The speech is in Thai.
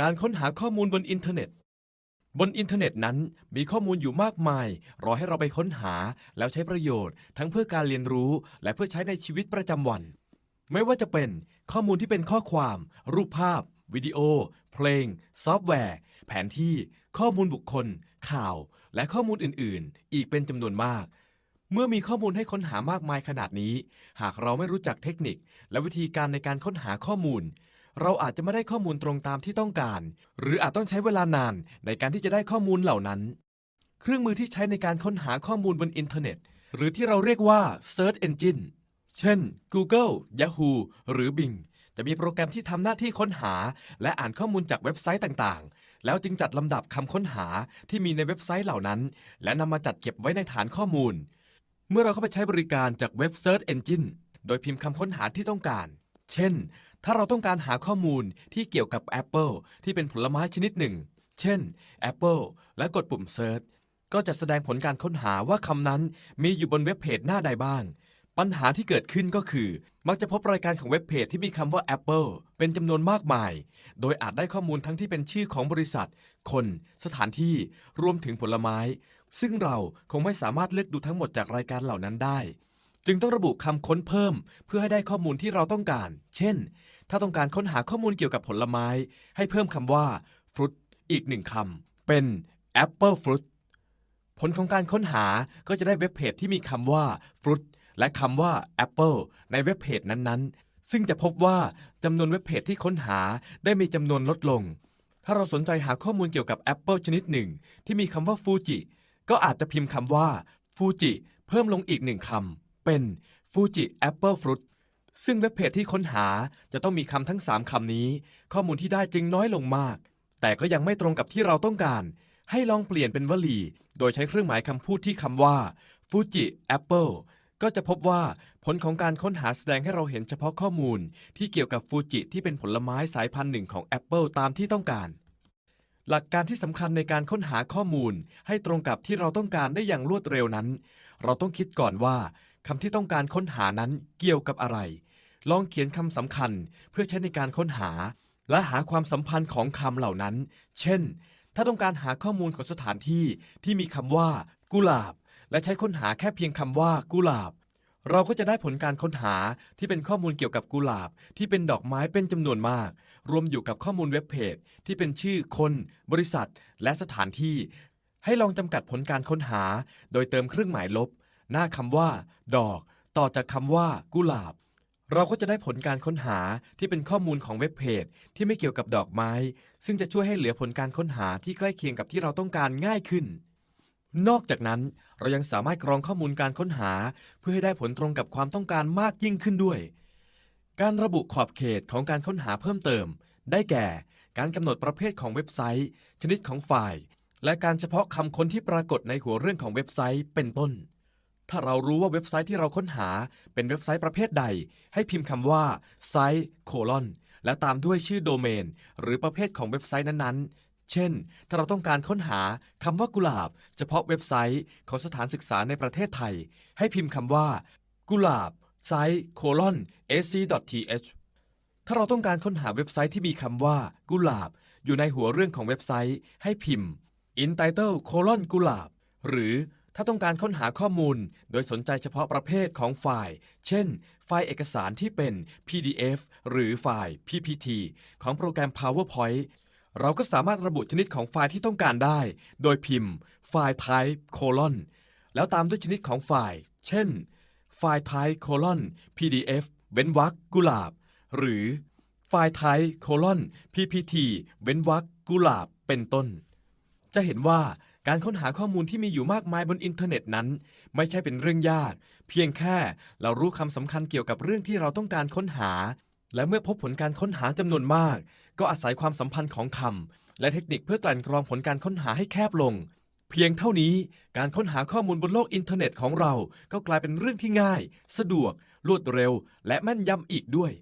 การค้นหาข้อมูลบนอินเทอร์เน็ต บนอินเทอร์เน็ตนั้นมีข้อมูลอยู่มากมาย รอให้เราไปค้นหาแล้วใช้ประโยชน์ ทั้งเพื่อการเรียนรู้ และเพื่อใช้ในชีวิตประจำวัน ไม่ว่าจะเป็นข้อมูลที่เป็นข้อความ รูปภาพ วิดีโอ เพลง ซอฟต์แวร์ แผนที่ ข้อมูลบุคคล ข่าว และข้อมูลอื่น ๆ อีกเป็นจำนวนมากเมื่อมีข้อมูลให้ค้นหามากมายขนาดนี้ หากเราไม่รู้จักเทคนิค และวิธีการในการค้นหาข้อมูล เราอาจจะไม่ได้ข้อมูลตรงตามที่ต้องการ หรืออาจต้องใช้เวลานานในการที่จะได้ข้อมูลเหล่านั้น เครื่องมือที่ใช้ในการค้นหาข้อมูลบนอินเทอร์เน็ต หรือที่เราเรียกว่า Search Engine เช่น Google Yahoo หรือ Bing จะมีโปรแกรมที่ทำหน้าที่ค้นหา และอ่านข้อมูลจากเว็บไซต์ต่างๆ แล้วจึงจัดลำดับคำค้นหาที่มีในเว็บไซต์เหล่านั้น และนำมาจัดเก็บไว้ในฐานข้อมูล เมื่อเราเข้าไปใช้บริการจากเว็บ Search Engine โดยพิมพ์คำค้นหาที่ต้องการ เช่น ถ้าเราต้องการหาข้อมูลที่เกี่ยวกับ Apple ที่เป็นผลไม้ชนิดหนึ่ง เช่น Apple และกดปุ่ม Search ก็จะแสดงผลการค้นหาว่าคำนั้นมีอยู่บนเว็บเพจหน้าใดบ้าง ปัญหาที่เกิดขึ้นก็คือ มักจะพบรายการของเว็บเพจที่มีคำว่า Apple เป็นจำนวนมากมาย โดยอาจได้ข้อมูลทั้งที่เป็นชื่อของบริษัท คน สถานที่ รวมถึงผลไม้ ซึ่งเราคงไม่สามารถเลือกดูทั้งหมดจากรายการเหล่านั้นได้ จึงต้องระบุคำค้นเพิ่ม เพื่อให้ได้ข้อมูลที่เราต้องการ เช่น ถ้าต้องการค้นหาข้อมูลเกี่ยวกับผลไม้ ให้เพิ่มคำว่า fruit อีกหนึ่งคำเป็น apple fruit ผลของการค้นหาก็จะได้เว็บเพจที่มีคำว่า fruit และคำว่า apple ในเว็บเพจนั้นๆ ซึ่งจะพบว่าจำนวนเว็บเพจที่ค้นหาได้มีจำนวนลดลง ถ้าเราสนใจหาข้อมูลเกี่ยวกับแอปเปิลชนิดหนึ่ง ที่มีคำว่าฟูจิก็อาจจะพิมพ์คำว่าฟูจิเพิ่มลงอีกหนึ่งคำ เป็นฟูจิแอปเปิลฟรุตซึ่งเว็บเพจที่ค้นหาจะต้องมีคำทั้ง 3 คำนี้ ข้อมูลที่ได้จึงน้อยลงมาก แต่ก็ยังไม่ตรงกับที่เราต้องการ ให้ลองเปลี่ยนเป็นวลี โดยใช้เครื่องหมายคำพูดที่คำว่าฟูจิแอปเปิลก็จะพบว่าผลของการค้นหาแสดงให้เราเห็นเฉพาะข้อมูล ที่เกี่ยวกับฟูจิที่เป็นผลไม้สายพันธุ์หนึ่งของแอปเปิลตามที่ต้องการ หลักการที่สำคัญในการค้นหาข้อมูล ให้ตรงกับที่เราต้องการได้อย่างรวดเร็วนั้น เราต้องคิดก่อนว่า คำที่ต้องการค้นหานั้นเกี่ยวกับอะไร ลองเขียนคำสำคัญเพื่อใช้ในการค้นหา และหาความสัมพันธ์ของคำเหล่านั้น เช่น ถ้าต้องการหาข้อมูลของสถานที่ที่มีคำว่า กุหลาบ และใช้ค้นหาแค่เพียงคำว่ากุหลาบ เราก็จะได้ผลการค้นหาที่เป็นข้อมูลเกี่ยวกับกุหลาบ ที่เป็นดอกไม้เป็นจำนวนมาก รวมอยู่กับข้อมูลเว็บเพจที่เป็นชื่อคน บริษัท และสถานที่ ให้ลองจำกัดผลการค้นหา โดยเติมเครื่องหมายลบ หน้าคำว่า ดอก ต่อจากคำว่ากุหลาบ เราก็จะได้ผลการค้นหาที่เป็นข้อมูลของเว็บเพจที่ไม่เกี่ยวกับดอกไม้ ซึ่งจะช่วยให้เหลือผลการค้นหาที่ใกล้เคียงกับที่เราต้องการง่ายขึ้น นอกจากนั้นเรายังสามารถกรองข้อมูลการค้นหา เพื่อให้ได้ผลตรงกับความต้องการมากยิ่งขึ้นด้วย การระบุขอบเขตของการค้นหาเพิ่มเติม ได้แก่ การกำหนดประเภทของเว็บไซต์ ชนิดของไฟล์ และการเฉพาะคำค้นที่ปรากฏในหัวเรื่องของเว็บไซต์เป็นต้น ถ้าเรารู้ว่าเว็บไซต์ที่เราค้นหาเป็นเว็บไซต์ประเภทใด ให้พิมพ์คำว่าไซต์โคลอนและตามด้วยชื่อโดเมน หรือประเภทของเว็บไซต์นั้นๆ เช่น ถ้าเราต้องการค้นหาคำว่ากุหลาบ เฉพาะเว็บไซต์ของสถานศึกษาในประเทศไทย ให้พิมพ์คำว่า กุหลาบไซต์โคลอน ac.th ถ้าเราต้องการค้นหาเว็บไซต์ที่มีคำว่า กุหลาบ อยู่ในหัวเรื่องของเว็บไซต์ ให้พิมพ์ entitle colon กุหลาบ หรือ ถ้าต้องการค้นหาข้อมูล โดยสนใจเฉพาะประเภทของไฟล์ เช่น ไฟล์เอกสารที่เป็น PDF หรือไฟล์ PPT ของโปรแกรม PowerPoint เราก็สามารถระบุชนิดของไฟล์ที่ต้องการได้ โดยพิมพ์ไฟล์ type colon แล้วตามด้วยชนิดของไฟล์ เช่น ไฟล์ type colon PDF เว้นวรรคกุหลาบ หรือไฟล์ type colon PPT เว้นวรรคกุหลาบ เป็นต้น จะเห็นว่า การค้นหาข้อมูลที่มีอยู่มากมายบนอินเทอร์เน็ตนั้น ไม่ใช่เป็นเรื่องยาก เพียงแค่เรารู้คำสำคัญเกี่ยวกับเรื่องที่เราต้องการค้นหา และเมื่อพบผลการค้นหาจำนวนมาก ก็อาศัยความสัมพันธ์ของคำและเทคนิคเพื่อกลั่นกรองผลการค้นหาให้แคบลง เพียงเท่านี้การค้นหาข้อมูลบนโลกอินเทอร์เน็ตของเรา ก็กลายเป็นเรื่องที่ง่าย สะดวก รวดเร็ว และแม่นยำอีกด้วย